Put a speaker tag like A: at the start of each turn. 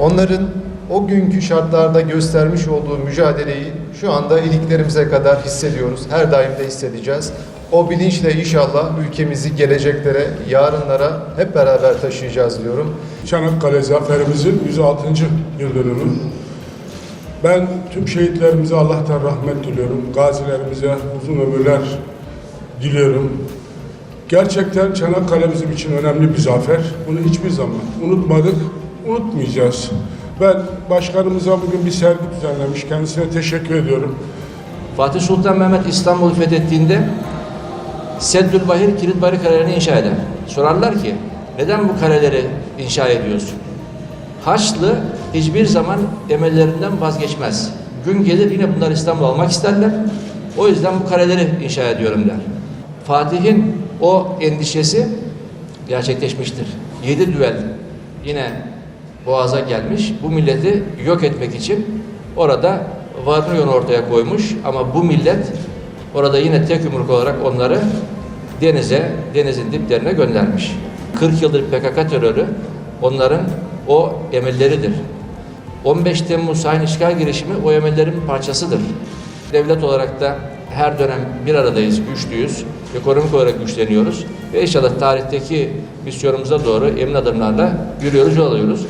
A: Onların o günkü şartlarda göstermiş olduğu mücadeleyi şu anda iliklerimize kadar hissediyoruz. Her daim de hissedeceğiz. O bilinçle inşallah ülkemizi geleceklere, yarınlara hep beraber taşıyacağız diyorum.
B: Çanakkale zaferimizin 106. yıl dönümü. Ben tüm şehitlerimize Allah'tan rahmet diliyorum. Gazilerimize uzun ömürler diliyorum. Gerçekten Çanakkale bizim için önemli bir zafer. Bunu hiçbir zaman unutmadık, unutmayacağız. Ben başkanımıza bugün bir sergi düzenlemiş. Kendisine teşekkür ediyorum.
C: Fatih Sultan Mehmet İstanbul'u fethettiğinde Seddül Bahir kilit barikalerini inşa eder. Sorarlar ki neden bu kaleleri inşa ediyorsun? Haçlı hiçbir zaman emellerinden vazgeçmez. Gün gelir yine bunlar İstanbul almak isterler. O yüzden bu kaleleri inşa ediyorum der. Fatih'in o endişesi gerçekleşmiştir. Yedi düvel yine Boğaz'a gelmiş. Bu milleti yok etmek için orada varını ortaya koymuş. Ama bu millet orada yine tek yumruk olarak onları denize, denizin diplerine göndermiş. 40 yıldır PKK terörü onların o emelleridir. 15 Temmuz Hain İşgal girişimi o emellerin parçasıdır. Devlet olarak da her dönem bir aradayız, güçlüyüz, ekonomik olarak güçleniyoruz ve inşallah tarihteki misyonumuza doğru emin adımlarla yürüyoruz, yol alıyoruz.